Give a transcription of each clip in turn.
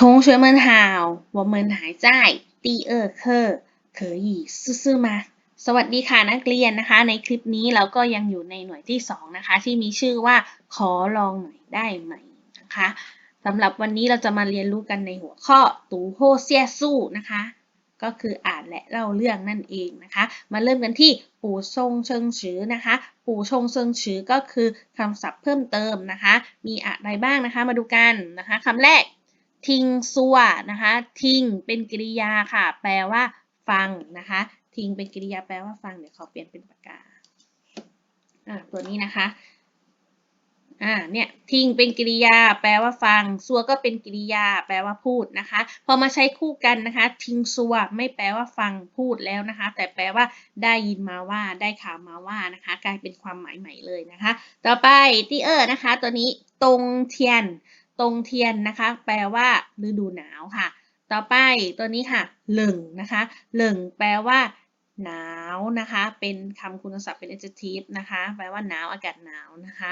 同学们好，我们还在第二课，可以试试吗？สวัสดีค่ะนักเรียนนะคะ ในคลิปนี้เราก็ยังอยู่ในหน่วยที่สองนะคะ ที่มีชื่อว่าขอลองหน่อยได้ไหมนะคะสำหรับวันนี้เราจะมาเรียนรู้กันในหัวข้อตูโฮเซียสู้นะคะ ก็คืออ่านและเล่าเรื่องนั่นเองนะคะ มาเริ่มกันที่ปู่ชงเชิงฉือนะคะ ปู่ชงเชิงฉือก็คือคำศัพท์เพิ่มเติมนะคะ มีอะไรบ้างนะคะ มาดูกันนะคะคำแรก ทิงซัวนะคะทิงเป็นกริยาค่ะ แปลว่า ฟังนะคะ ทิงเป็นกริยาแปลว่าฟังเดี๋ยวขอเปลี่ยนเป็นปากกาตัวนี้นะคะอ่าเนี่ยทิ้งเป็นกริยา แปลว่าฟังซัวก็เป็นกริยา แปลว่าพูดนะคะ พอมาใช้คู่กันนะคะ ทิ้งซัวไม่แปลว่าฟังพูดแล้วนะคะ แต่แปลว่าได้ยินมาว่าได้ข่าวมาว่านะคะ กลายเป็นความหมายใหม่เลยนะคะ ต่อไปตีเออร์นะคะ ตัวนี้ตรงเทียน ตรงเทียนนะคะ แปลว่าฤดูหนาวค่ะ ต่อไปตัวนี้ค่ะหลึงนะคะหลึงแปลว่า หนาวนะคะ เป็นคำคุณศัพท์เป็น adjective นะคะ แปลว่าหนาวอากาศหนาวนะคะ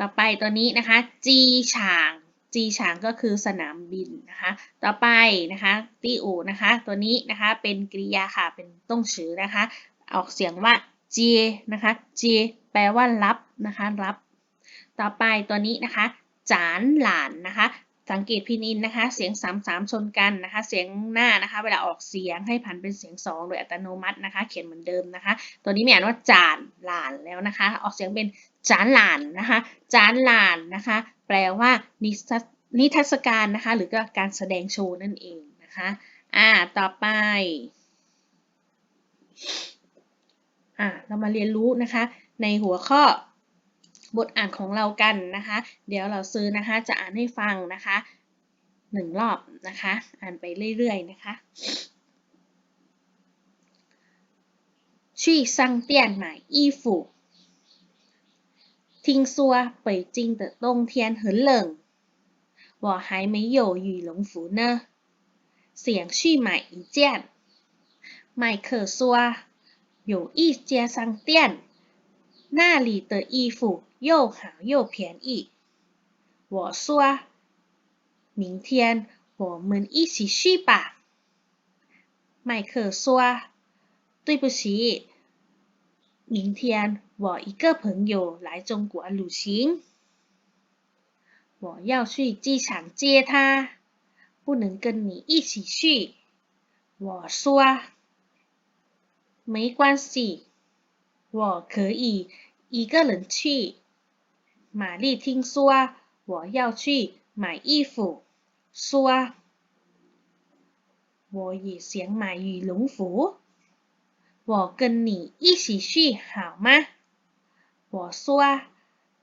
ต่อไปตัวนี้นะคะ จีฉางจีฉางก็คือสนามบินนะคะ ต่อไปนะคะตีอูนะคะ ตัวนี้นะคะเป็นกริยาค่ะ เป็นต้องชื่อนะคะ ออกเสียงว่าเจนะคะเจแปลว่ารับนะคะ รับ ต่อไปตัวนี้นะคะ จานหลานนะคะ สังเกตพินินนะคะ เสียงสามสามชนกันนะคะ เสียงหน้านะคะ เวลาออกเสียงให้ผันเป็นเสียงสองโดยอัตโนมัตินะคะ เขียนเหมือนเดิมนะคะ ตัวนี้ไม่อ่านว่าจานหลานแล้วนะคะ ออกเสียงเป็นจานหลานนะคะ จานหลานนะคะ แปลว่านิทรรศนิทรรศการนะคะ หรือก็การแสดงโชว์นั่นเองนะคะ อ่า ต่อไปอ่าเรามาเรียนรู้นะคะ ในหัวข้อ บทอ่านของเรากันนะคะ เดี๋ยวเราซื้อนะคะจะอ่านให้ฟังนะคะหนึ่งรอบนะคะ อ่านไปเรื่อยๆนะคะ去商店买衣服听说北京的冬天很冷我还没有羽绒服呢想去买一件麦克说有一家商店 那里的衣服又好又便宜。我说，明天我们一起去吧。麦克说，对不起，明天我一个朋友来中国旅行，我要去机场接他，不能跟你一起去。我说，没关系，我可以一个人去。玛丽听说我要去买衣服，说我也想买羽绒服，我跟你一起去好吗？我说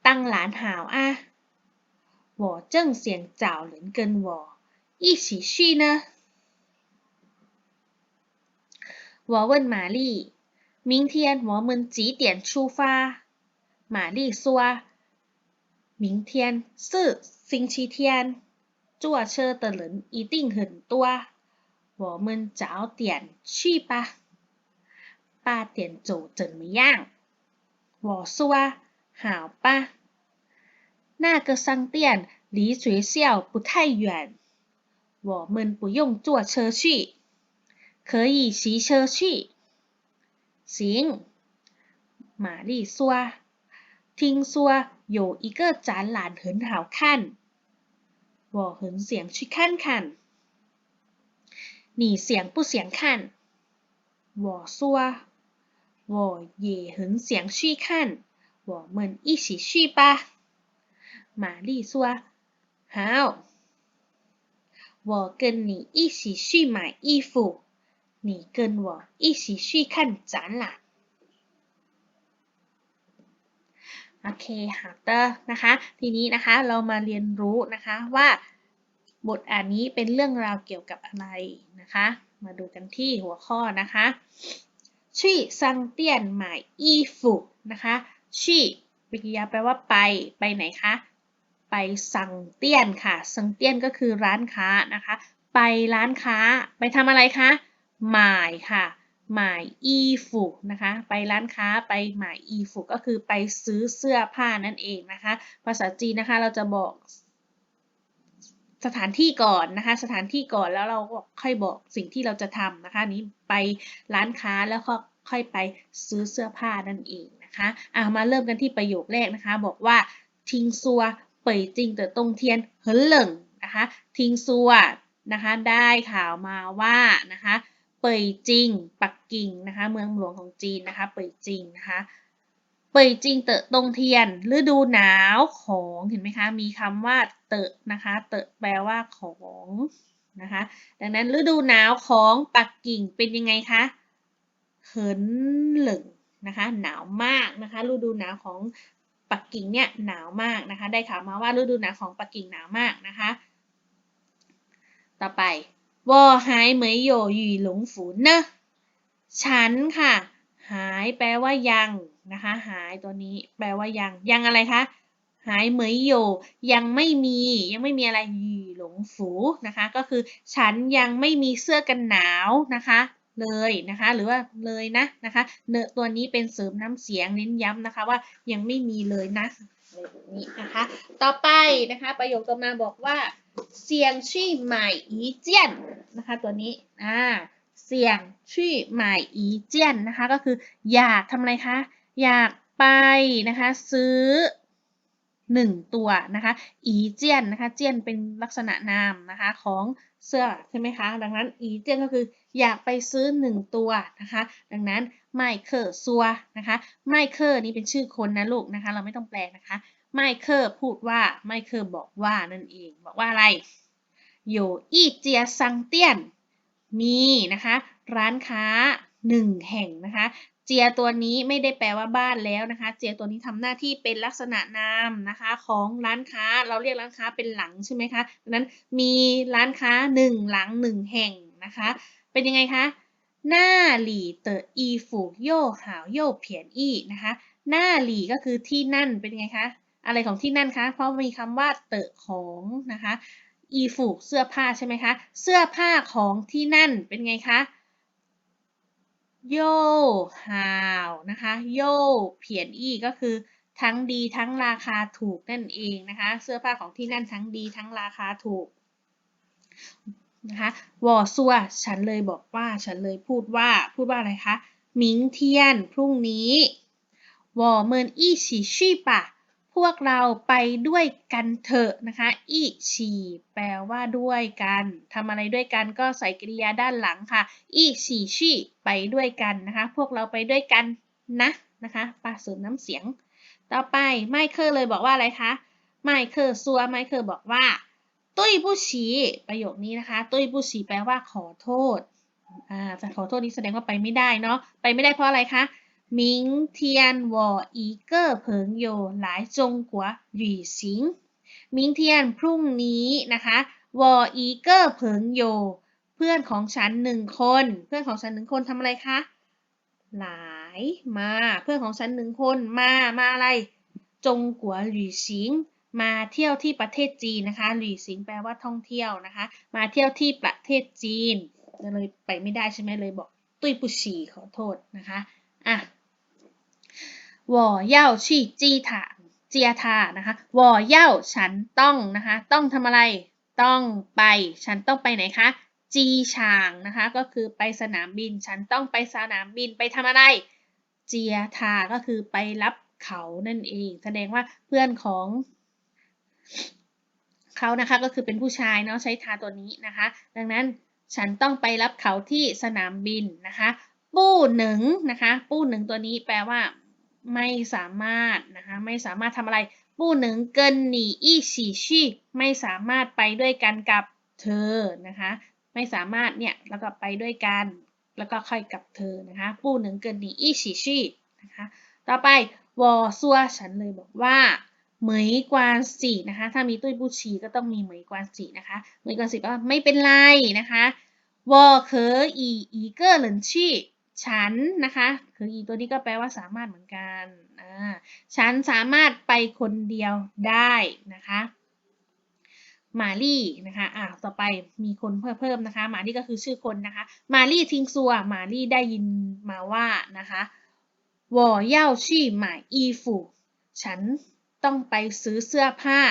当然好啊，我正想找人跟我一起去呢。我问玛丽：“明天我们几点出发？”玛丽说：“明天是星期天，坐车的人一定很多，我们早点去吧。八点走怎么样？”我说：“好吧。”那个商店离学校不太远，我们不用坐车去。可以骑车去。行，玛丽说：“听说有一个展览很好看，我很想去看看。你想不想看？”我说：“我也很想去看，我们一起去吧。”玛丽说：“好，我跟你一起去买衣服。”你跟我一起去看展览 โอเคค่ะเตอร์นะคะ ทีนี้นะคะเรามาเรียนรู้นะคะว่า บทอ่านนี้เป็นเรื่องราวเกี่ยวกับอะไรนะคะ มาดูกันที่หัวข้อนะคะชี่ซังเตียนหมายอีฟุนะคะชี่วิกริยาแปลว่าไป ไปไหนคะ ไปซังเตียนค่ะซังเตียนก็คือร้านค้านะคะ ไปร้านค้า ไปทำอะไรคะหมายค่ะ หมายอีฟุนะคะ ไปร้านค้าไปหมายอีฟุก็คือไปซื้อเสื้อผ้านั่นเองนะคะ ภาษาจีนนะคะเราจะบอกสถานที่ก่อนนะคะ สถานที่ก่อนแล้วเราก็ค่อยบอกสิ่งที่เราจะทำนะคะ นี้ไปร้านค้าแล้วก็ค่อยไปซื้อเสื้อผ้านั่นเองนะคะอ่ามาเริ่มกันที่ประโยคแรกนะคะ บอกว่าทิงซัวเป่ยจริงเตอตงเทียนเฮินเหลิงนะคะ ทิงซัวนะคะ ได้ข่าวมาว่านะคะ ป่ยจิง ปักกิ่งนะคะ เมืองหลวงของจีนนะคะ เป่ยจิงนะคะ เป่ยจิงเตอะตงเทียน ฤดูหนาวของเห็นไหมคะ มีคำว่าเตอะนะคะ เตอะแปลว่าของนะคะ ดังนั้นฤดูหนาวของปักกิ่งเป็นยังไงคะเหินเหลิงนะคะ หนาวมากนะคะ ฤดูหนาวของปักกิ่งเนี่ยหนาวมากนะคะ ได้ข่าวมาว่าฤดูหนาวของปักกิ่งหนาวมากนะคะ ต่อไป วอหายเหมยโยหยู่หลงฝูนเนอะฉันค่ะ หายแปลว่ายังนะคะ หายตัวนี้แปลว่ายัง ยังอะไรคะ หายเหมยโยยังไม่มี ยังไม่มีอะไรหยี่หลงฝูนะคะ ก็คือฉันยังไม่มีเสื้อกันหนาวนะคะเลยนะคะหรือว่าเลยนะนะคะเนอะตัวนี้เป็นเสริมน้ำเสียงเน้นย้ำนะคะว่ายังไม่มีเลยนะอะไรแบบนี้นะคะ ต่อไปนะคะ ประโยคต่อมาบอกว่า เสียงชี่หม่อีเจียนนะคะตัวนี้อ่าเสียงชี่หม่อีเจียนนะคะก็คืออยากทำอะไรคะอยากไปนะคะซื้อหนึ่งตัวนะคะอีเจียนนะคะเจียนเป็นลักษณะนามนะคะของเสื้อใช่ไหมคะดังนั้นอีเจียนก็คืออยากไปซื้อหนึ่งตัวนะคะดังนั้นไมเคอร์ซัวนะคะไมเคอร์นี่เป็นชื่อคนนะลูกนะคะเราไม่ต้องแปลนะคะ ไมเคอร์พูดว่าไมเคอร์บอกว่านั่นเอง บอกว่าอะไรโยอีเจียซังเตียน มีนะคะ ร้านค้าหนึ่งแห่งนะคะเจียตัวนี้ไม่ได้แปลว่าบ้านแล้วนะคะ เจียตัวนี้ทำหน้าที่เป็นลักษณะนามนะคะ ของร้านค้าเราเรียกร้านค้าเป็นหลังใช่ไหมคะดังนั้นมีร้านค้าหนึ่งหลังหนึ่งแห่งนะคะ เป็นยังไงคะหน้าหลี่เตออีฝูโย่หาวโย่เพียนอี้นะคะ หน้าหลี่ก็คือที่นั่นเป็นยังไงคะ อะไรของที่นั่นคะ เพราะมีคำว่าเตอของนะคะอีฝูเสื้อผ้าใช่ไหมคะ เสื้อผ้าของที่นั่นเป็นไงคะโย่ฮาวนะคะโย่เพียนอีก็คือทั้งดีทั้งราคาถูกนั่นเองนะคะ เสื้อผ้าของที่นั่นทั้งดีทั้งราคาถูกนะคะวอซัวฉันเลยบอกว่าฉันเลยพูดว่าพูดว่าอะไรคะหมิงเทียนพรุ่งนี้วอเมินอี้ฉีชี่ปะ พวกเราไปด้วยกันเถอะนะคะอีฉีแปลว่าด้วยกันทำอะไรด้วยกันก็ใส่กริยาด้านหลังค่ะอีฉีชีไปด้วยกันนะคะ พวกเราไปด้วยกันนะนะคะปาสริมน้ำเสียง ต่อไปไมเคิลเลยบอกว่าอะไรคะไมเคิลซัวไมเคิลบอกว่า ตุ้ยผู้ฉีประโยคนี้นะคะ ตุ้ยผู้ฉีแปลว่าขอโทษอ่าจะขอโทษนี้แสดงว่าไปไม่ได้เนาะไปไม่ได้เพราะอะไรคะ 明天我一个朋友来中国旅行明天พรุ่งนี้นะคะ我一个朋友เพื่อนของฉันหนึ่งคน เพื่อนของฉันหนึ่งคนทำอะไรคะ หลายมา เพื่อนของฉันหนึ่งคนมา มาอะไร จงกัวหลี่ซิงมาเที่ยวที่ประเทศจีนนะคะหลี่ซิงแปลว่าท่องเที่ยวนะคะ มาเที่ยวที่ประเทศจีนเลยไปไม่ได้ใช่ไหมเลยบอกตุ้ยปุชีขอโทษนะคะอ่ะ วอเย่าชีจีาเจียทานะคะวอเย่าฉันต้องนะคะต้องทำอะไรต้องไป ฉันต้องไปไหนคะจีฉางนะคะก็คือไปสนามบิน ฉันต้องไปสนามบินไปทำอะไร เจียทาก็คือไปรับเขานั่นเอง แสดงว่าเพื่อนของเขานะคะก็คือเป็นผู้ชายเนาะใช้ทาตัวนี้นะคะ ดังนั้นฉันต้องไปรับเขาที่สนามบินนะคะ ปู้หนึ่งนะคะ ปู้หนึ่งตัวนี้แปลว่า ไม่สามารถนะคะไม่สามารถทำอะไรปู้หนึ่งเกินหนีอี้ฉีชี่ไม่สามารถไปด้วยกันกับเธอนะคะไม่สามารถเนี่ยแล้วก็ไปด้วยกันแล้วก็ค่อยกับเธอนะคะปู้หนึ่งเกินหนีอี้ฉีชี่นะคะต่อไปวอซัวฉันเลยบอกว่าเหมยกวานสีนะคะถ้ามีตุ้ยบูชีก็ต้องมีเหมยกวานสีนะคะเหมยกวานสีก็ไม่เป็นไรนะคะวอเคออีอีเกอร์เหลินชี่ ฉันนะคะคืออีตัวนี้ก็แปลว่าสามารถเหมือนกันฉันสามารถไปคนเดียวได้นะคะมารี่นะคะ อ่า ต่อไปมีคนเพิ่มเพิ่มนะคะ มารี่ก็คือชื่อคนนะคะ มารี่ทิงซัว มารี่ได้ยินมาว่านะคะวอเย่าชี่หมายอีฟูฉันต้องไปซื้อเสื้อผ้า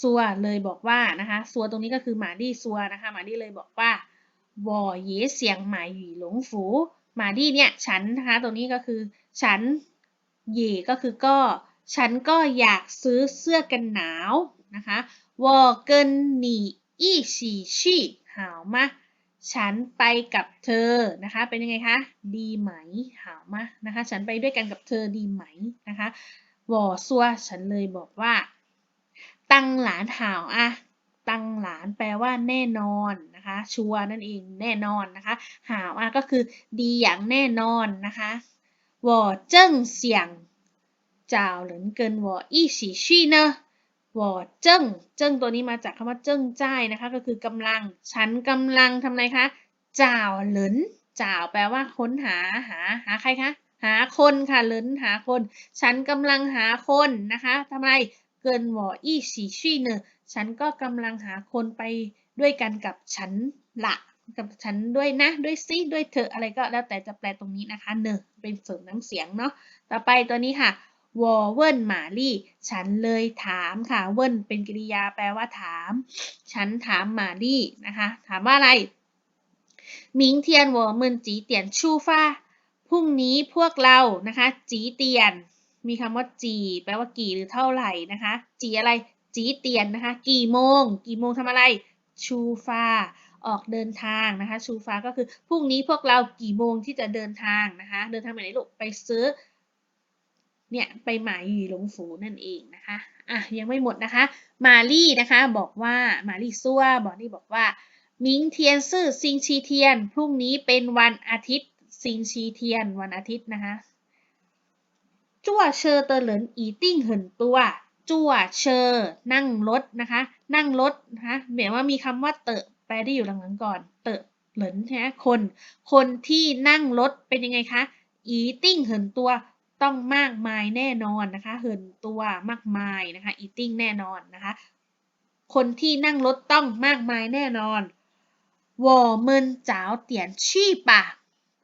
ซัวเลยบอกว่านะคะ ซัวตรงนี้ก็คือมารี่ซัวนะคะ มารี่เลยบอกว่า วอเยเสียงหมายหยีหลงฝูหมาดี้เนี่ยฉันนะคะตรงนี้ก็คือ ฉันเย่ก็คือก็ ฉันก็อยากซื้อเสื้อกันหนาวนะคะวอเกินหนีอี้ฉีชีหาวมาฉันไปกับเธอนะคะ เป็นยังไงคะ ดีไหมหาวมานะคะ ฉันไปด้วยกันกับเธอดีไหมนะคะวอซัวฉันเลยบอกว่า ตังหลานหาวอะ ตังหลานแปลว่าแน่นอนนะคะ ชัวนั่นเองแน่นอนนะคะ หาวอะก็คือดีอย่างแน่นอนนะคะวอเจิ้งเสียงเจ้าเหลินเกินวออี้ฉีชี่เนอะวอเจิ้งเจิ้งตัวนี้มาจากคำว่าเจิ้งจ้ายนะคะ ก็คือกำลัง ฉันกำลังทำอะไรคะเจ้าเหลินเจ้าแปลว่าค้นหาหาหาใครคะหาคนค่ะเหลินหาคน ฉันกำลังหาคนนะคะทำไมเกินวออี้ฉีชี่เนอะ ฉันก็กำลังหาคนไปด้วยกันกับฉันละกับฉันด้วยนะ ด้วยซิด้วยเธออะไรก็แล้วแต่จะแปลตรงนี้นะคะเนอเป็นเสริมน้ำเสียงเนาะต่อไปตัวนี้ค่ะวอเวินหมาลี่ ฉันเลยถามค่ะ เวินเป็นกริยาแปลว่าถาม ฉันถามหมาลี่นะคะ ถามว่าอะไรมิงเทียนวอเมินจีเตียนชูฟ้าพรุ่งนี้พวกเรานะคะ จีเตียน มีคำว่าจี แปลว่ากี่หรือเท่าไหร่นะคะ จีอะไร จีเตียนนะคะ กี่โมง กี่โมงทำอะไร ชูฟ้าออกเดินทางนะคะ ชูฟ้าก็คือพรุ่งนี้พวกเรากี่โมงที่จะเดินทางนะคะ เดินทางไปไหนลูกไปซื้อเนี่ยไปหมายหยีหลงฝูนั่นเองนะคะอะยังไม่หมดนะคะ มาลี่นะคะบอกว่ามาลี่ซัวบอกนี่บอกว่ามิงเทียนซื่อซิงชีเทียน พรุ่งนี้เป็นวันอาทิตย์ซิงชีเทียนวันอาทิตย์นะคะจั่วเชอเตอเหลินอีติ้งเหินตัว จั่วเชอ นั่งรถนะคะ นั่งรถนะคะหมือนว่ามีคำว่าเตอะแปลได้อยู่หลังๆก่อน เตอะเหลินใช่ไหมคน คนที่นั่งรถเป็นยังไงคะอีติ้งเหินตัวต้องมากมายแน่นอนนะคะ เหินตัวมากมายนะคะอีติ้งแน่นอนนะคะ คนที่นั่งรถต้องมากมายแน่นอนวอเมินจ้าวเตียนชี่ป่ะ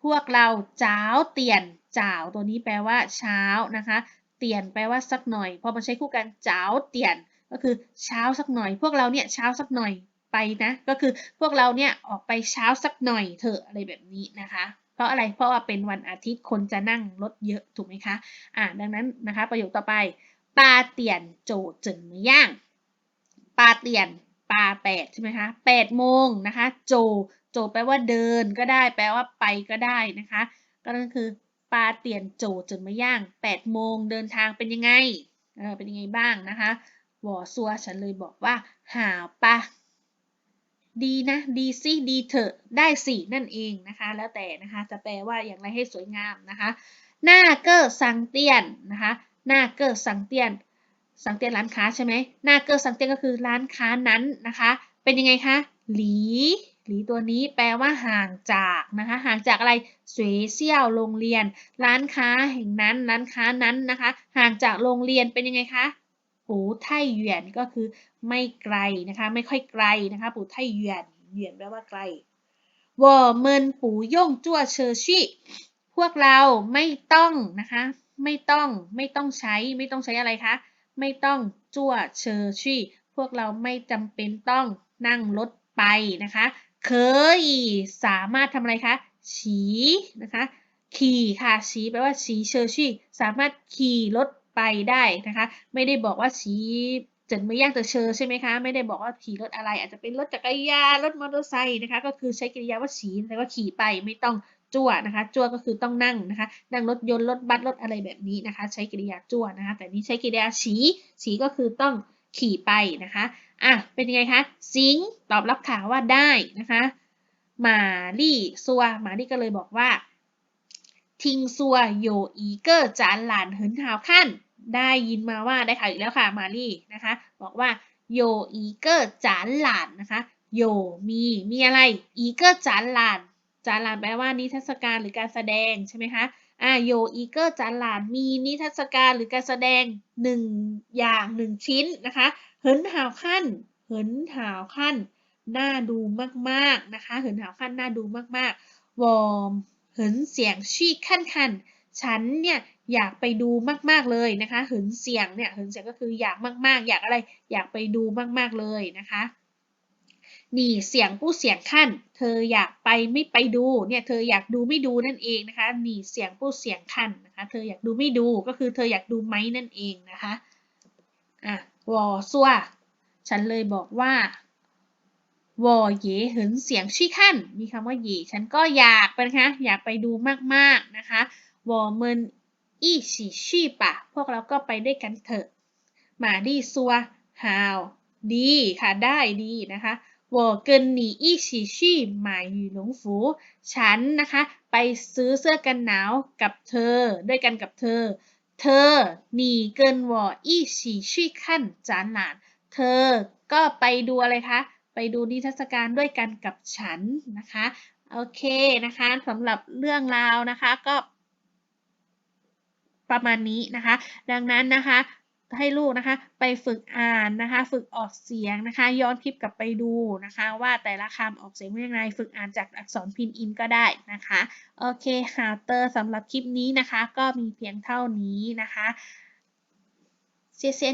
พวกเราจ้าวเตียนจ้าวตัวนี้แปลว่าเช้านะคะ เตียนแปลว่าสักหน่อย พอมาใช้คู่กันเจ้าเตียน ก็คือเช้าสักหน่อย พวกเราเนี่ยเช้าสักหน่อยไปนะ ก็คือพวกเราเนี่ยออกไปเช้าสักหน่อยเถอะอะไรแบบนี้นะคะ เพราะอะไรเพราะว่าเป็นวันอาทิตย์คนจะนั่งรถเยอะถูกไหมคะอ่าดังนั้นนะคะประโยคต่อไปปาเตียนโจเจินมือย่างปาเตียนปาแปดใช่ไหมคะแปดโมงนะคะ โจ โจแปลว่าเดินก็ได้ แปลว่าไปก็ได้นะคะ ก็นั่นคือ ปาเตียนโจจนมาย่างแปดโมงเดินทางเป็นยังไงเออเป็นยังไงบ้างนะคะวอซัวฉันเลยบอกว่า หาปะดีนะ ดีสิดีเถอะ ได้สินั่นเองนะคะ แล้วแต่นะคะ จะแปลว่าอย่างไรให้สวยงามนะคะ หน้าเกอร์สังเตียนนะคะ หน้าเกอร์สังเตียน สังเตียนร้านค้าใช่ไหมหน้าเกอร์สังเตียนก็คือร้านค้านั้นนะคะ เป็นยังไงคะ หลี หลีตัวนี้แปลว่าห่างจากนะคะห่างจากอะไรสวยเซี่ยวโรงเรียน ร้านค้าแห่งนั้นร้านค้านั้นนะคะ ห่างจากโรงเรียนเป็นยังไงคะปูไทเหวียนก็คือไม่ไกลนะคะ ไม่ค่อยไกลนะคะ ปูไทเหวียนเหวียนแปลว่าไกลวอเมินปูย่งจั่วเชอชี่พวกเราไม่ต้องนะคะ ไม่ต้องไม่ต้องใช้ไม่ต้องใช้อะไรคะไม่ต้องจั่วเชอชี่พวกเราไม่จำเป็นต้องนั่งรถไปนะคะ เคยสามารถทำอะไรคะฉีนะคะขี่ค่ะฉีแปลว่าฉีเชอชี่สามารถขี่รถไปได้นะคะ ไม่ได้บอกว่าฉีเจินไม่ยากจะเชอใช่ไหมคะ ไม่ได้บอกว่าขี่รถอะไร อาจจะเป็นรถจักรยานรถมอเตอร์ไซค์นะคะ ก็คือใช้กริยาว่าฉีแล้วก็ขี่ไปไม่ต้องจั่วนะคะ จั่วก็คือต้องนั่งนะคะ นั่งรถยนต์รถบัสรถอะไรแบบนี้นะคะ ใช้กริยาจั่วนะคะ แต่นี้ใช้กริยาฉีฉีก็คือต้องขี่ไปนะคะ อะ เป็นยังไงคะซิงตอบรับข่าวว่าได้นะคะมาลี่ซัวมาลี่ก็เลยบอกว่า ทิงซัวโยอีเกอร์จานหลานเหินหาวขั้น ได้ยินมาว่าได้ข่าวอีกแล้วค่ะมาลี่นะคะ บอกว่าโยอีเกอร์จานหลานนะคะโยมีมีอะไรอีเกอร์จานหลานจานหลานแปลว่านิทรรศการหรือการแสดงใช่ไหมคะอ่าโยอีเกอร์จานหลานมีนิทรรศการหรือการแสดงหนึ่งอย่างหนึ่งชิ้นนะคะ เหินหาวขั้น เหินหาวขั้น น่าดูมากๆนะคะ เหินหาวขั้นน่าดูมากๆ วอร์ม เหินเสียงชี่ขั้นขั้นฉันเนี่ยอยากไปดูมากๆเลยนะคะหึนเสียงเนี่ยหึนเสียงก็คืออยากมากๆ อยากอะไร อยากไปดูมากๆเลยนะคะ นี่เสียงผู้เสียงขั้น เธออยากไปไม่ไปดู เนี่ย เธออยากดูไม่ดูนั่นเองนะคะ นี่เสียงผู้เสียงขั้นนะคะ เธออยากดูไม่ดู ก็คือเธออยากดูไหมนั่นเองนะคะ อะ วอซัว ฉันเลยบอกว่าวอเยเหินเสียงชี้ขั้น มีคำว่าเยฉันก็อยากไปนะคะ อยากไปดูมากๆนะคะวอเมินอีชีชีปะ พวกเราก็ไปด้วยกันเถอะ มาดีซัวฮาวดีค่ะ ได้ดีนะคะวอเกินหนีอีชีชีมาอยู่หลงฝู ฉันนะคะ ไปซื้อเสื้อกันหนาวกับเธอ ด้วยกันกับเธอ เธอหนีเกินวออีฉีชี่ขั้นจานหนานเธอก็ไปดูอะไรคะ ไปดูนิทรรศการด้วยกันกับฉันนะคะ โอเคนะคะสำหรับเรื่องราวนะคะก็ประมาณนี้นะคะ ดังนั้นนะคะ ให้ลูกนะคะ ไปฝึกอ่านนะคะ ฝึกออกเสียงนะคะ ย้อนคลิปกลับไปดูนะคะ ว่าแต่ละคำออกเสียงเป็นยังไงฝึกอ่านจากอักษรพินอินก็ได้นะคะโอเคค่ะเตอร์สำหรับคลิปนี้นะคะ ก็มีเพียงเท่านี้นะคะเซียเซีย